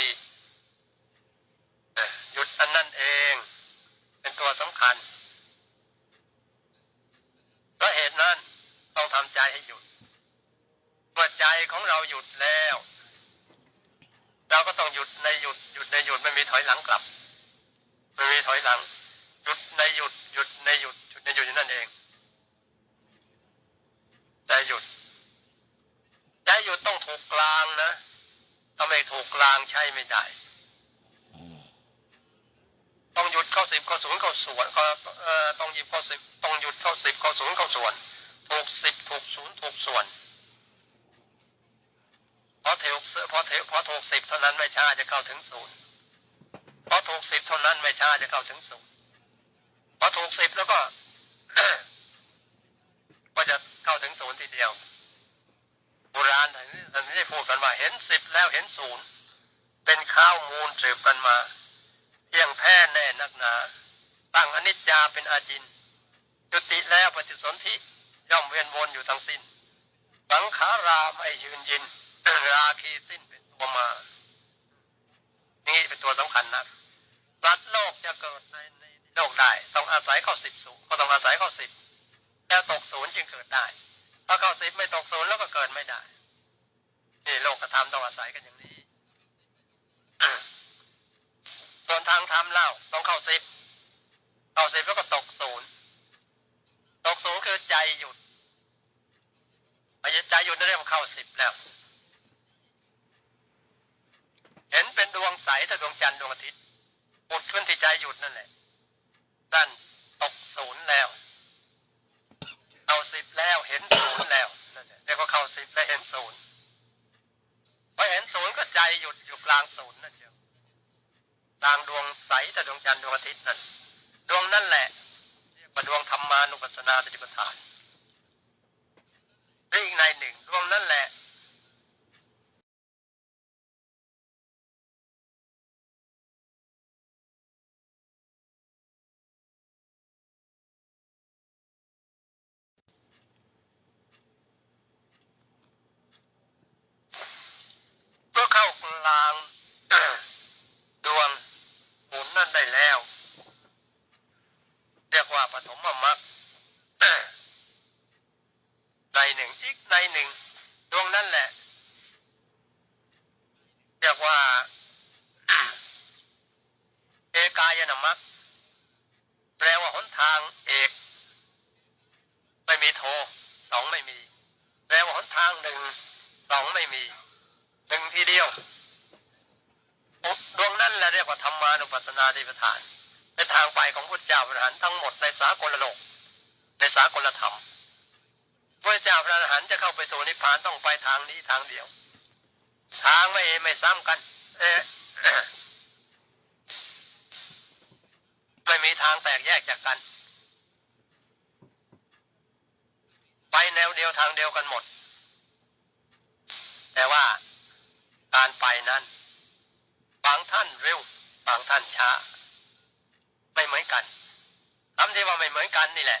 มีเอ่อหยุดอันนั่นเอง เป็นตัวสำคัญเพราะเหตุนั้นต้องทำใจให้หยุดเมื่อใจของเราหยุดแล้ว เราก็ต้องหยุดในหยุดหยุดในหยุดไม่มีถอยหลังกลับไม่มีถอยหลัง หยุดในหยุดหยุดในหยุดหยุดในหยุดอยู่นั่นเองใจหยุดใจหยุดต้องถูกกลางนะ ถ้าไม่ถูกกลางใช่ไม่ได้ ต้องหยุดเข้าสิบเข้าศูนย์เข้าส่วนก็ต้องหยิบเข้าสิบต้องหยุดเข้าสิบเข้าศูนย์เข้าส่วน ถูกสิบถูกศูนย์ถูกส่วนพอถูกพอถูกพอถูกสิบเท่านั้นไม่ช้าจะเข้าถึงศูนย์พอถูกสิบเท่านั้นไม่ช้าจะเข้าถึงศูนย์พอถูกสิบแล้วก็ ก็จะเข้าถึงศูนย์ทีเดียว โบรท่านท่านได้พูดกันว่าเห็นสิบแล้วเห็นศูนย์เป็นข้าวมูลสืบกันมาเที่ยงแท้แน่นักหนา ตั้งอนิจจาเป็นอาจินจุติแล้วปฏิสนธิย่อมเวียนวนอยู่ทั้งสิ้น สังขาราไม่ยืนยินราคีสิ้นเป็นตัวมา นี่เป็นตัวสำคัญนะสัตโลกจะเกิดในในโลกได้ ต้องอาศัยข้อสิบสูงก็ต้องอาศัยข้อสิบแล้วตกศูนย์จึงเกิดได้ ถ้าข้าสิบไม่ตกศูนย์แล้วก็เกิดไม่ได้ ธรรมต้องอาศัยกันอย่างนี้ส่วนทางธรรมเล่าต้องเข้าสิบเข้าสิบแล้วก็ตกศูนย์ตกศูนย์คือใจหยุดพอใจหยุดนั่นเรียกว่าเข้าสิบแล้ว เห็นเป็นดวงใสแต่ดวงจันทร์ดวงอาทิตย์ปุดขึ้นที่ใจหยุดนั่นแหละนั่นตกศูนย์แล้ว เข้าสิบแล้วเห็นศูนย์แล้วนั่นแหละเรียกว่าเข้าสิบแล้วเห็นศูนย์พอเห็นศูนย์ก็ใจหยุดอยู่กลางศูนย์นั่นเดียวต่างดวงใสแต่ดวงจันทร์ดวงอาทิตย์นั่นดวงนั่นแหละ เรียกว่าดวงธรรมานุปัสสนาสติปัฏฐานหรืออีกในหนึ่งดวงนั่นแหละ เมื่อเข้ากลาง ดวงหมุนนั่นได้แล้ว เรียกว่าปฐมมรรค ในหนึ่งอีกในหนึ่ง ดวง นั่นแหละเรียกว่า เอกายนามรรคแปลว่าหนทางเอก ไม่มีโทสองไม่มี แปลว่าหนทางหนึ่งสองไม่มีหนึ่งทีเดียวดวงนั้นแหละเรียกว่าธรรมานุปัสสนาธิปทานเป็นทางไปของพุทธเจ้าพระหันทั้งหมดในสากลโลก ในสากลธรรม พระเจ้าพระอรหันต์จะเข้าไปสู่นิพพานต้องไปทางนี้ทางเดียว ทางไม่ไม่ซ้ำกัน เอไม่มีทางแตกแยกจากกัน ไปแนวเดียวทางเดียวกันหมด แต่ว่าการไปนั้นบางท่านเร็วบางท่านช้า ไม่เหมือนกันคำที่ว่าไม่เหมือนกันนี่แหละ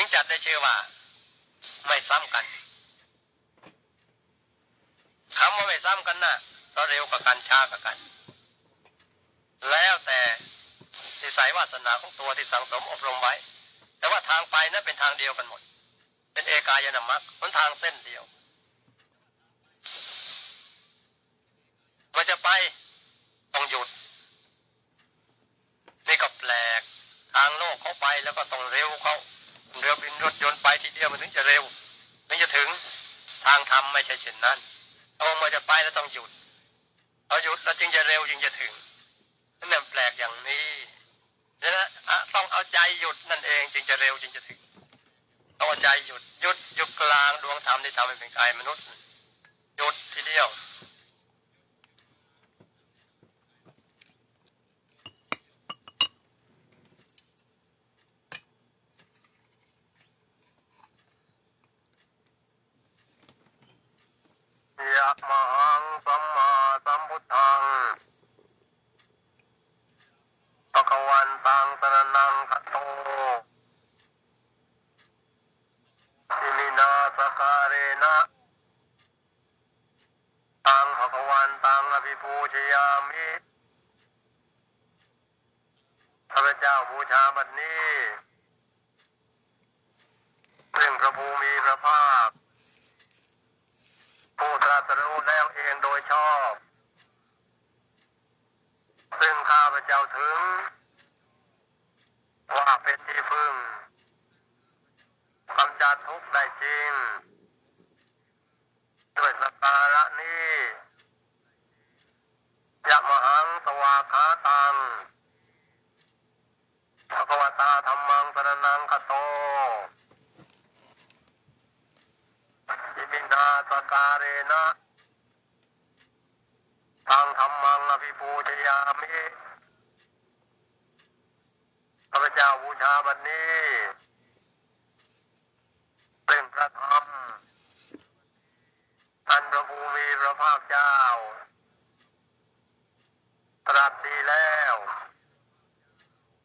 ถึงจัดได้ชื่อว่า ไม่ซ้ำกันคำว่าไม่ซ้ำกันนะ่ะก็เร็วกับกันช้ากับกัน แล้วแต่ที่สายวาสนาของตัวที่สังสมอบรมไว้ แต่ว่าทางไปนั้นเป็นทางเดียวกันหมด เป็นเอกายนามรรคหนทางเส้นเดียวเมื่อจะไปต้องหยุดนี่ก็แปลก ทางโลกเขาไปแล้วก็ต้องเร็วเขา เรือบินรถยนต์ไปทีเดียวมันถึงจะเร็วถึงจะถึงทางธรรมไม่ใช่เช่นนั้นเอาเมื่อจะไปแล้วต้องหยุดเอาหยุดแล้วจึงจะเร็วจึงจะถึงนั่นแปลกอย่างนี้นะต้องเอาใจหยุดนั่นเองจึงจะเร็วจึงจะถึงเอาใจหยุดหยุดหยุดกลางดวงธรรมที่ทำให้เป็นกายมนุษย์ หยุดทีเดียว ยะมหังสัมมาสัมพุทธังปะคะวันตังสรนังคัตโต อิมินาสการเรนะอา ชยามิข้าพเจ้าบูชาบัดนี้ซึ่งพระภูมิพระภาค ผู้ตรัสรู้แล้วเองโดยชอบ ซึ่งข้าพระเจ้าถึง ว่าเป็นที่พึ่งกำจัดทุกข์ได้จริงด้วยสกการะนี้ยะมหังสวาขาตัง ภะคะวตาธรรมังสรนังคโตอิมินาสการเรนะทางธรรมังอภิปูชยามิข้าพเจ้าบูชาบันนี้เป็นพระธรรมอันพระภูมิพระภาคเจ้า ตรัสดีแล้ว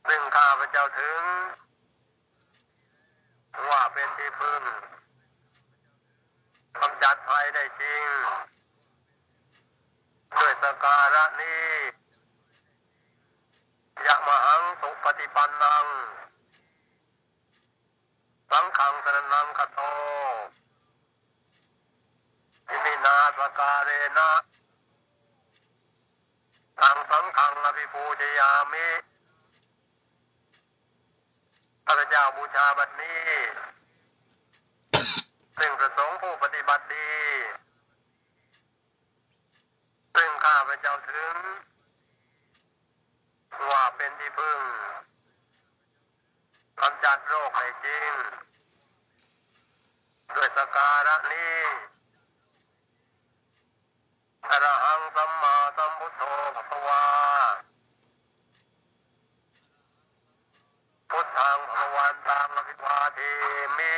ซึ่งข้าพระเจ้าถึง ว่าเป็นที่พึ่งกำจัดภัยได้จริง ด้วยสการะนี้ยะมหังสุปฏิปันนัง สังขังสนังคโตอิมินาสการเรนะทางสังขังอภิปูชยามิข้าพ เจ้าบูชาบัดนี้ ซึ่งประสงค์ผู้ปฏิบัติดี ซึ่งข้าพระเจ้าถึง ว่าเป็นที่พึ่งกำจัดโรคให้จริงด้วยสการะนี้อรหังสัมมาสัมพุทโธภคะวา พุทธังภะคะวันตังอภิวาเทมิ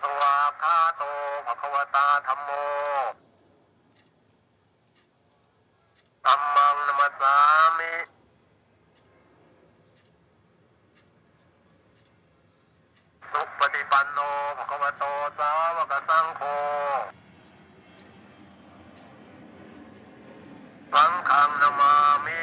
สวาคาโตภะคะวตาธัมโมธัมมังนมัสสามิสุปฏิปันโนภะคะวโตสาวกสังโฆ สังฆังนามามิ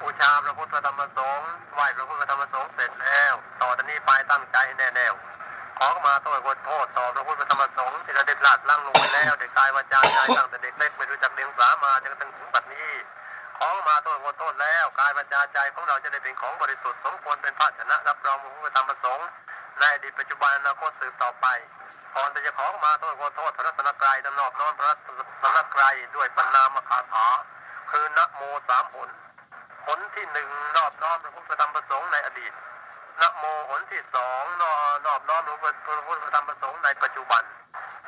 บูชาพระพุทธธรรมสงฆ์ไหว้พระพุทธธรรมสงฆ์เสร็จแล้ว ต่อจากนี้ไปตั้งใจแน่แน่วขอข้ามาโทษขอโทษต่อพระพุทธธรรมสงฆ์ที่เราได้พลาดลั้งลงไปแล้วเด็กกายวาจาใจตั้งแต่เด็กเล็กไม่รู้จักเลี้ยงสามาจนกระทั่งถึงปัจจุบันนี้ของมาโทษขอโทษแล้วกายวาจาใจของเราจะได้เป็นของบริสุทธิ์สมควรเป็นภาชนะรับรองพระพุทธธรรมสงค์ในอดีตปัจจุบันอนาคตสืบต่อไป ก่อนที่จะของมาโทษโทษพระรัตนกรายนำนอบน้อมพระรัตนกรายด้วยปัญนามคาถาคือนะโมสามผลผลที่หนึ่งนอบน้อมพระพุทธธรรมประสงค์ในอดีตนะโมผลที่สองนอนอบน้อมพระพุทธธรรมประสงค์ในปัจจุบัน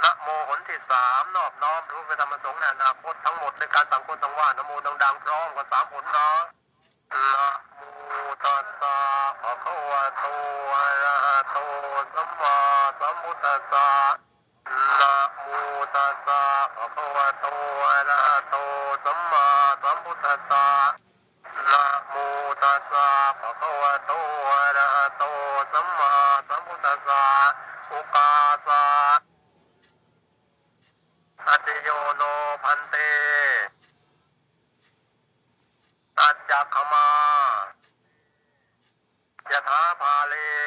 นะโมหนที่สามนอบน้อมรู้ไปธธรรมประสงฆ์ในอนาคตทั้งหมดในการต่างคนต่างว่านะโมดังๆพร้อมกันสามผลเนาะนะ ตัสสะภะคะวะโตอะระหะโตสัมมาสัมพุทธัสสะนะโมตัสสะภะคะวะโตอะระหะโตสัมมาสัมพุทธัสสะนะโมตัสสะภะคะวะโตอะระหะโตสัมมาสัมพุทธัสสะอุกาสะอัตโยโนพันเตตัจจักขมา ย